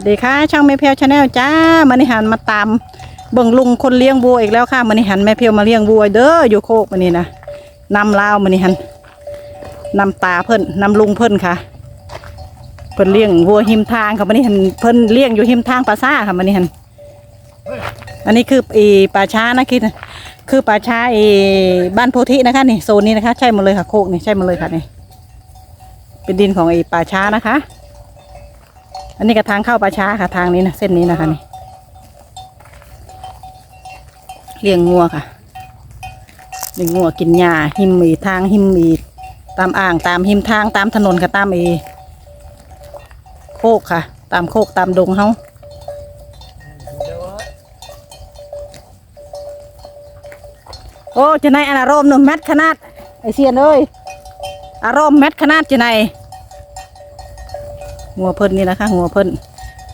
สวัสดีค่ะช่างแม่เพียวชาแนลจ้ามันนี่หันมาตามเบิ่งลุงคนเลี้ยงวัวอีกแล้วค่ะมันนี่หันแม่เพียวมาเลี้ยงวัวเด้ออยู่โคกมันนี่นะนำลาวมันนี่หันนำตาเพิ่นนำลุงเพิ่นค่ะ เพิ่นเลี้ยงวัวหิมทางค่ะมันนี่หันเพิ่นเลี้ยงอยู่หิมทางปลาซ่าค่ะมันนี่หันอันนี้คืออีป่าช้านะคิดคือป่าช้าอีบ้านโพธินะคะนี่โซนนี้นะคะ ใช่หมดเลยค่ะโคกนี่ใช่หมดเลยค่ะนี่เป็นดินของไอ้ป่าช้านะคะ อันนี้ก็ทางเข้าป่าช้าค่ะทางนี้นะเส้นนี้นะคะนี่เลี้ยงงัวค่ะเลี้ยงงัวกินหญ้าหิมมีทางหิมมีตามอ่างตามหิมทางตามถนนค่ะตามเอโคกค่ะ ตามโคกตามดงเฮาโอ้จะไหนายอารมณ์หนุ่มแมทขนาดไอเซียนเอ้ยอารมณ์แมทขนาดจะไหนาย งัวเพิ่นนี่นะคะงัวเพิ่น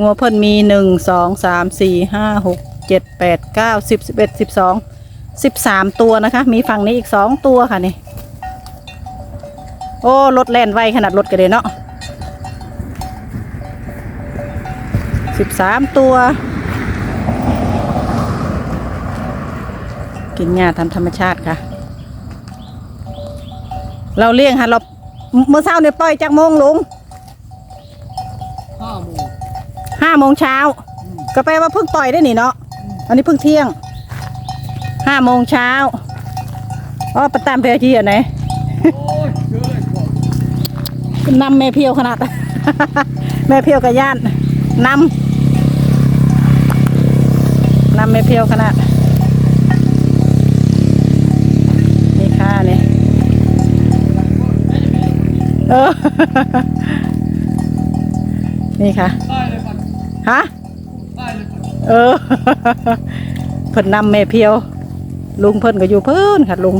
งัวเพิ่นมีหนึ่งสองสามสี่ห้าหกเจ็ดแปดเก้าสิบสิบเอ็ดสิบสองสิบสามตัวนะคะ มีฝั่งนี้อีกสองตัวค่ะนี่โอ้รถแล่นไวขนาดรถกระเด็นเนาะสิบสามตัว กินหญ้าทำธรรมชาติค่ะ เราเลี้ยงค่ะเราเมื่อเช้าเนี่ยปล่อยจากโมงลุง ห้าโมงเช้าก็แปลว่าเพิ่งปล่อยได้นี่เนาะอันนี้เพิ่งเที่ยงห้าโมงเช้าอ๋อประตามเพลที่อะไหนโอ้ยเยอะเลยบอกนำแม่เพียวขนาด แม่เพียวกับย่านนำนำแม่เพียวขนาดนี่ค่ะนี่เออนี่ค่ะได้เลยมัน ฮะได้เลยมันเออเพิ่นนำแม่เพียว ลุงเพิ่นก็อยู่เพิ่นค่ะลุง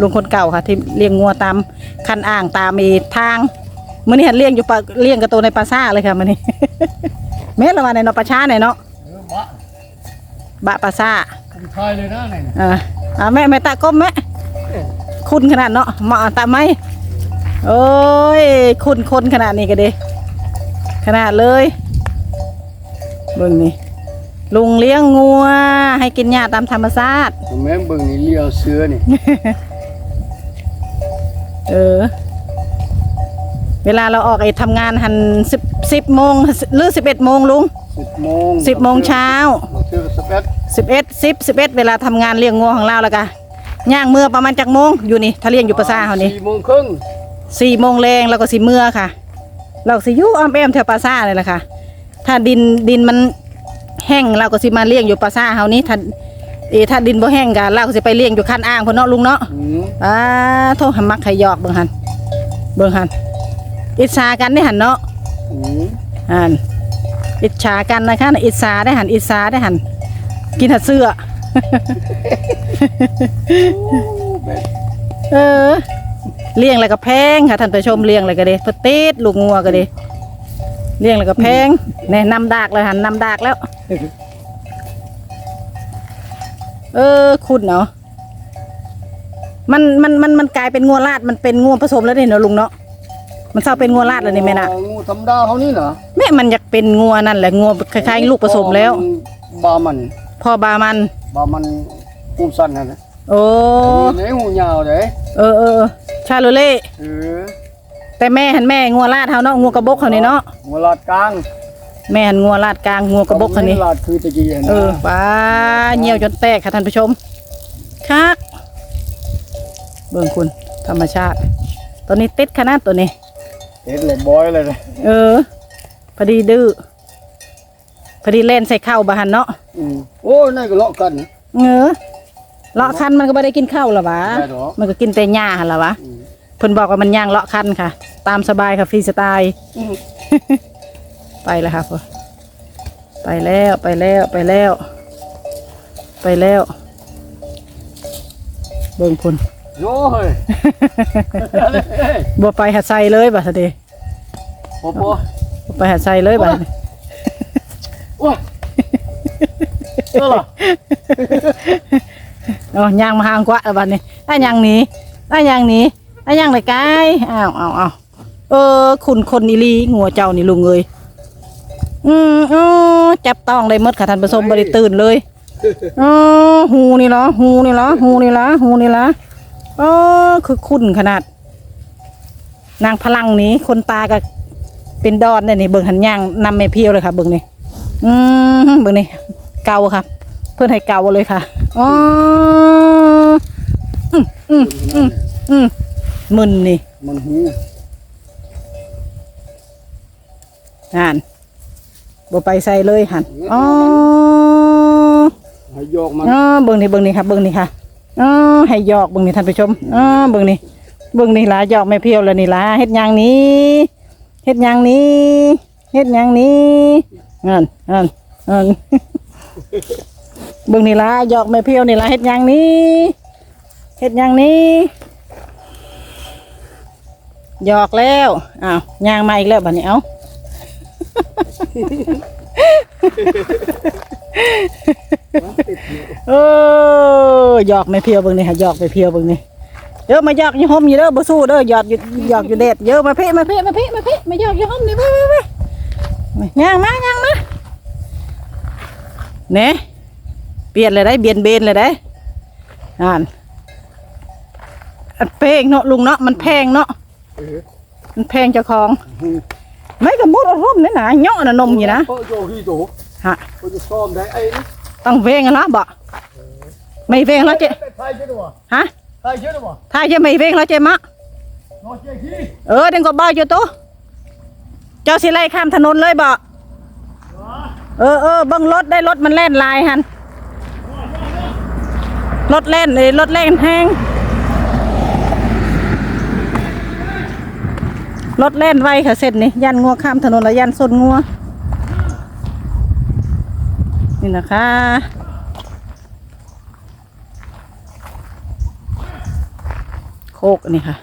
ลุงคนเก่าค่ะ ที่เลี้ยงงัวตามคันอ่างตามอีทางมื้อนี้หันเลี้ยงอยู่ปะเลี้ยงกระโตในปลาซ่าเลยค่ะมื้อนี้แม่นละว่าในเนาะปลาช้าในเนาะเออบะบะปลาซ่าผมทายเลยนะไหนน่ะอ่าอ่าแม่แม่ตาก้มแม่คุณขนาดเนาะเหมาะตาไหมโอ้ยคุณคนขนาดนี้ก็ดีขนาดเลย เบิ่งนี่ลุงเลี้ยงงัว ให้กินหญ้าตามธรรมชาติผมแม่งเบิ่งนี่เลี้ยวเสือนี่ เออ เวลาเราออกไอ้ทำงานหันสิบสิบโมงหรือสิบเอ็ดโมงลุงสิบโมงสิบโมงเช้าเจอสเปซสิบเอ็ดสิบสิบเอ็ดเวลาทำงานเลี้ยงงัวของเราแล้วกะย่างเมื่อประมาณจากโมงอยู่นี่ถ้าเลี้ยงอยู่ภาษาเขานี่สี่โมงครึ่งสี่โมงแรงแล้วก็สิเมื่อค่ะ เราสิอยู่อ้อมแอมแถวปราซ่าเลยล่ะค่ะ ถ้าดินดินมันแห้งเราก็สิมาเลี้ยงอยู่ปราซ่าเฮานี้ถ้าเออถ้าดินบ่แห้งกันเราก็สิไปเลี้ยงอยู่คันอ่างพุ่นเนาะลุงเนาะอืมอ่าโทษหำมักไข่หยอกเบิ่งหันเบิ่งหันอิจฉากันได้หันเนาะอืมหันอิจฉากันนะคะอิจฉาได้หันอิจฉาได้หันกินหัดเสื้อเออเลี้ยงอะไรก็แพงค่ะท่านผู้ชมเลี้ยงอะไรก็ดีพดติดลูกงัวก็ดี เลี้ยงอะไรก็แพงแนี่นำดากเลยหันนำดากแล้ว เออคุณเนาะมันมันมันมันกลายเป็นงัวลาดมันเป็นงัวผสมแล้วนี่เนาะลุงเนาะมันเศร้าเป็นงัวลาดแล้วนี่แม่น่ะงูธรรมดาเขานี่เหรอแม่มันอยากเป็นงัวนั่นแหละงัวคล้ายๆลูกผสมแล้วบามันพ่อบามันบามันหูสั้นนะนะโอ้นี่หูยาวเด้เออเออเออชาโลเล่เออ แต่แม่หันแม่งัวลาดเฮาเนาะงัวกระบกเขานี่เนาะหัวลาดกลางแม่หันงัวลาดกลางงัวกระบกเขานี่ลาดคือตะกี้นะเออป้าเหี่ยวจนแตกค่ะท่านผู้ชมคักเบิ่งคุณธรรมชาติ ตัวนี้ติดขนาดตัวนี้เห็นเลยบอยเลยนะเออพอดีดื้อพอดีเล่นใส่ข้าวบาหันเนาะอืมโอ้ยนั่นก็เลาะกันเงอเลาะคันมันก็ไม่ได้กินข้าวหรอวะได้หรอมันก็กินแต่หญ้าหั่นหรอวะอืม เพิ่นบอกว่ามันย่างเลาะคันค่ะ ตามสบายค่ะฟรีสไตล์อืมไปแล้วค่ะพ่อไปแล้วไปแล้วไปแล้ว ไปแล้ว เบิ่งพุ่นโอ้ยบ่ไปหัดใส่เลยบัดนี้โอ้โหบ่ไปหัดใส่เลยบัดนี้โอ้ยเออเหรอเอาย่างมาห่างกว่าแล้วบัดนี้อ้าย่างหนีอ้าย่างหนี อ้าย่างเลยกายอ้าวอ้าวอ้าวเออ คุณคนอีหลีงัวเจ้านี่ลุงเอ้ยอืมอ๋อจับต้องได้หมดค่ะท่านผู้ชมบ่ได้ตื่นเลยอ๋อหูนี่เหรอหูนี่เหรอหูนี่เหรอหูนี่เหรออ๋อคือคุ้นขนาด นางพลังนี้คนตาก็เป็นดอนเนี่ยนี่เบิ่งหันย่างนำไม่เพียวเลยค่ะเบิ่งนี่อืมเบิ่งนี่เกาค่ะ เพื่อนให้เกาเลยค่ะอ๋ออืมอืมอืมอืม มึนนี่มันหูหันบ่ไปใส่เลยหันอ๋อให้โยกมันอ๋อเบิ่งนี่เบิ่งนี่ค่ะเบิ่งนี่ค่ะอ๋อให้หยอกเบิ่งนี่ท่านผู้ชมอ๋อเบิ่งนี่เบิ่งนี่ล่ะหยอกแม่เพียวแล้วนี่ล่ะเฮ็ดหยังนี้เฮ็ดหยังนี้เฮ็ดหยังนี้นั่นนั่นนั่นเบิ่งนี่ล่ะหยอกแม่เพียวนี่ล่ะเฮ็ดหยังนี้เฮ็ดหยังนี้ หยอกแล้วอ้าวย่างมาอีกแล้วบัดนี้เอ้าเออหยอกไม่เพียวเบิ่งนี่ค่ะหยอกไม่เพียวเบิ่งนี่เยอะมาหยอกอยู่ห่มอยู่เด้อบ่สู้เด้อหยอกอยู่หยอกอยู่เด็ดเยอะมาเพ่มาเพ่มาเพ่มาเพ่มาหยอกอยู่ห่มนี่ไปไปไปย่างมาย่างมาเน่เปลี่ยนเลยได้เบียนเบนเลยได้อ่านอันเพลงเนาะลุงเนาะมันแพงเนาะเออ มันแพงเจ้าของไม่กับมุดเอาห่มนี่นะเหยาะน่ะนมอยู่นะเออโยฮีโตฮะเขาจะซ่อมได้ไอ้นี่ต้องเวงกันละบ่ไม่เวงแล้วเจ๊ไทยเยอะหรือเปล่าฮะไทยเยอะหรือเปล่าถ้าจะไม่เวงแล้วเจ๊มะนอนเจ๊ขี้เออเดังก็บ้าอยู่ตัวเจ้าสิไล่ข้ามถนนเลยบ่เออเออเบังรถได้รถมันแล่นลายหันรถแล่นเลยรถแล่นแห้ง รถแล่นไวค่ะเสร็จนี่ยันงัวข้ามถนนแล้วยันส้นงัว นี่นะคะโคกนี่ค่ะ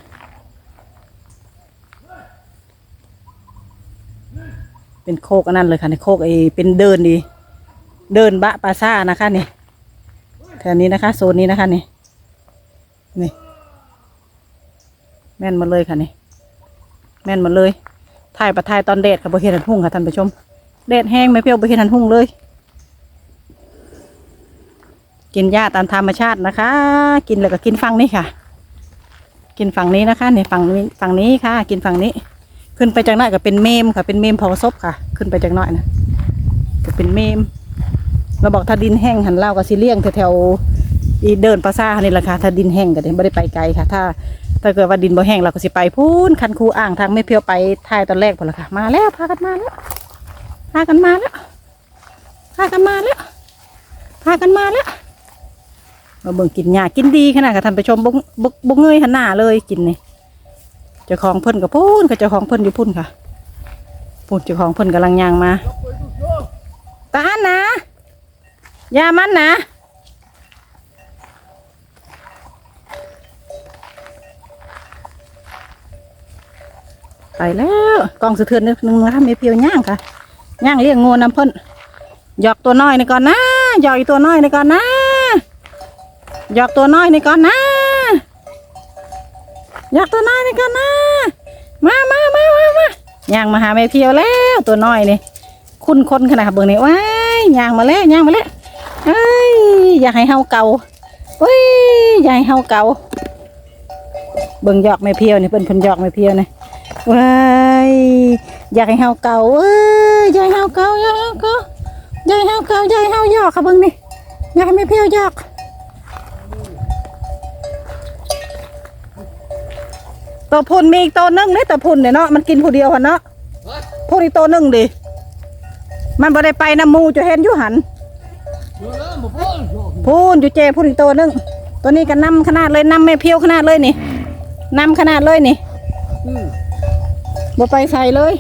เป็นโคกอันนั้นเลยค่ะในโคกไอเป็นเดินดีเดินบะปาซ่านะคะนี่แถวนี้นะคะโซนนี้นะคะนี่นี่แม่นมาเลยค่ะนี่ แม่นหมาเลยถ่ายประถ่ายตอนแดดค่ะบริเห็นหันหุ่งค่ะท่านผู้ชมแดดแห้งไม่เปรี้ยวบริเห็นหันหุ่งเลย กินหญ้าตามธรรมชาตินะคะ กินแล้วก็กินฝั่งนี้ค่ะ กินฝั่งนี้นะคะนี่ฝั่งนี้ฝั่งนี้ค่ะ กินฝั่งนี้ ขึ้นไปจากหน้อยก็เป็นเมมค่ะ เป็นเมมเผาศพค่ะ ขึ้นไปจากหน้อยนะก็เป็นเมมเราบอกถ้าดินแห้งหันเล่าก็สิเลี่ยงแถวๆเดินปราสาทนี่แหละค่ะถ้าดินแห้งก็ไม่ได้ไปไกลค่ะ ถ้า ถ้าเกิดว่าดินบ่แห้งเราก็สิไปพูนคันคูอ่างทางไม่เพียวไปท้ายตอนแรกพอละค่ะ มาแล้วพากันมาแล้วพากันมาแล้วพากันมาแล้วพากันมาแล้วมาเบิ่งกินหญ้ากินดีขนาดค่ะท่านผู้ชมบ่บ่บ่เงยหันหน้าเลยกินนี่เจ้าของเพิ่นกับพูนกับเจ้าของเพิ่นอยู่พุ่นค่ะพุ่นเจ้าของเพิ่นกำลังย่างมาตาอันนะอยามันนะ ไปแล้วกองสะเทือนนึงนะคะมีเพียวย่างค่ะย่างเลี้ยงงูน้ำเพิ่นหยอกตัวน้อยในก่อนนะหยอกอีตัวน้อยในก่อนนะหยอกตัวน้อยในก่อนนะอยากตัวน้อยนี่กันนะมามามามามาย่างมาหาแม่เพียวแล้วตัวน้อยนี่คุณคนขนาดเบิ่งนี่ว้ายย่างมาแล้วย่างมาแล้วเอ้ยอยากให้เฮาเก่าเอ้ยอยากให้เฮาเก่าเบิ่งหยอกแม่เพียวนี่เพิ่นเพิ่นยอกแม่เพียวนี่ ว้ายอยากให้เฮาเก่าเอ้ยอยากให้เฮาเก่าอยากให้เฮาเก่าอยากให้เฮาเก่าอยากให้เฮายอกค่ะเบิ่งนี่อยากให้แม่เพียวยอกตัวพุ่นมีอีกตัวหนึงเนี่ยแต่พุ่นเนี่ยเนาะมันกินผู้เดียวหันเนาะพุ่นอีกตัวหนึงดิมันบ่ได้ไปน้ำหมูจะเห็นอยู่หันพุ่นอยู่เจพุ่นอีกตัวหนึงตัวนี้ก็นำขนาดเลยนำไม่เพียวขนาดเลยนี่นำขนาดเลยนี่ บ่ไปใส่เลย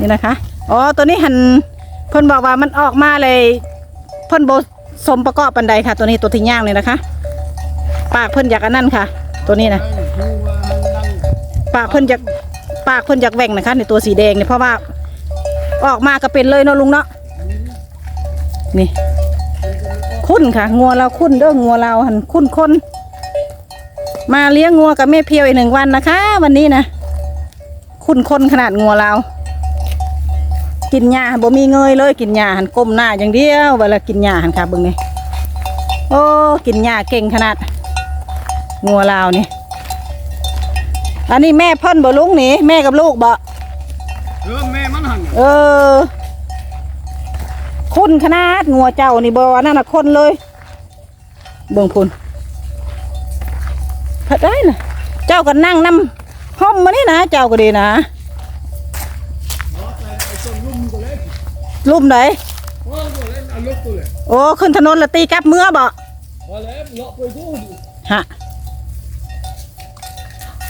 นี่นะคะ อ๋อ ตัวนี้หันเพิ่นบอกว่ามันออกมาเลยเพิ่นโบสมประกอบปันใดค่ะ ตัวนี้ตัวที่ย่างเลยนะคะ ปากเพิ่นอยากอันนั่นค่ะ ตัวนี้นะปากเพิ่นอยากปากเพิ่นอยากแหว่งนะคะ ในตัวสีแดงเนี่ยเพราะว่า ออกมาก็เป็นเลยเนาะลุงเนาะนี่ คุ้นค่ะ งัวเราคุ้นเด้องัวเราหันคุ้นคนมาเลี้ยงงัวกับแม่เพียวอีกหนึ่งวันนะคะ วันนี้นะคุณคนขนาดงัวเรา กินหญ้าบ่มีเงยเลยกินหญ้าหันก้มหน้าอย่างเดียวเวลากินหญ้าหันค่ะเบิ่งนี่โอ้กินหญ้าเก่งขนาด งัวลาวนี่อันนี้แม่เพ่นบ่ลุงนี่แม่กับลูกบ่เออแม่มันหันเออ คุณขนาดงัวเจ้านี่บ่ว่านั่นน่ะคนเลยเบิ่งพุ่นพัดได้น่ะ เจ้าก็นั่งนำห้อมมานี่นะ เจ้าก็ดีนะลุ่มไหนโอ้ขึ้นถนนละตีกลับเมื่อบ่ว่าแล้วเลาะไปกูฮะ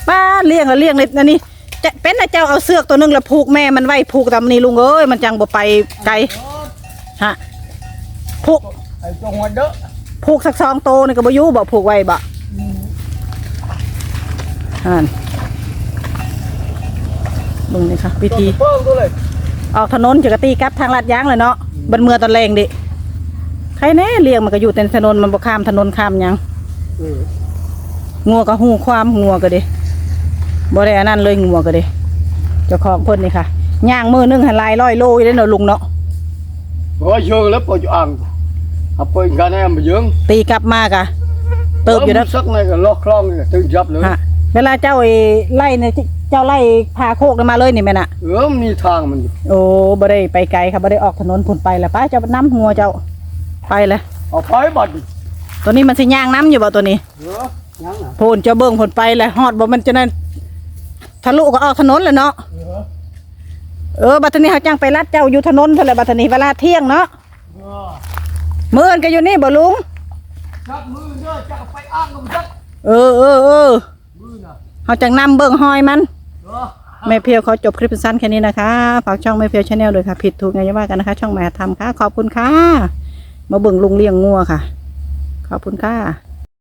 ป้าเลี้ยงล้วเลี้ยงเลยอันนี้จะเป็นนะเจ้าเอาเสือกตัวนึงล้วผูกแม่มันไว้ผูกตามนี้ลุงเอ้ยมันจังบ่ไปไกล ฮะผูกไอ้จงหัวเด้อผูกสักสองโตวนี่ก็บ่อยู่บ่ผูกไว้บ่อ่านเบิ่งนี่ค่ะวิธีเพิ่มตัวเลยออกถนนจะกตีกลับทางลาดยางเลยเนาะบันเมือตอนแรงดิใครแน่เลี้ยงมันก็อยู่แต่ถนนมันบ่ข้ามถนนข้ามหยังเอองัวก็หูความงัวก็ดิบ่ได้อันนั้นเลยงัวก็ดิเจ้าของเพิ่นนี่ค่ะย่างมือหนึงหันลายร้อยโลอยู่ได้เนาะลุงเนาะ บอกว่าเชิงแล้วปล่อยอ่างเอาไปกันแอมมาเยิงตีกลับมากะเติบอยู่แล้นะวสักในก็ล็อกคลองนี่ถึงจับเลยฮะเวลาเจ้าไอ้ไล่เนี่ยเจ้าไล่พาโคกมาเลยนี่แม่น่ะเออมันมีทางมันอยู่โอ้บ่ได้ไปไกลค่ะบ่ได้ออกถนนพุ่นไปแล้วป้าเจ้าน้ำงัวเจ้าไปเลยเอาไปบัดตัวนี้มันสิย่างน้ำอยู่บ่ตัวนี้เออยังน่ะพูนเจ้าเบิ่งผลไปเลยฮอดบ่มันจะนั่นทะลุก็ออกถนนเลยเนาะ เออเออบัดนี้เขาจ้างไปรัดเจ้าอยู่ถนนเท่าไหร่บัดนี้เวลาเที่ยงเนาะเออมื้ออนก็อยู่นี่บ่ลุงจับมือเด้อจะเอาไปอ้างกับจักเออเออเออมือน่ะเขาจังนำเบิ่งหอยมันเออแม่เพียวขอจบคลิปสั้นๆแค่นี้นะคะ ฝากช่องแม่เพียวชาแนลด้วยค่ะ ผิดถูกไงอย่าว่ากันนะคะ ช่องแม่ทำค่ะ ขอบคุณค่ะ มาเบิ่งลุงเลี้ยงงัวค่ะ ขอบคุณค่ะ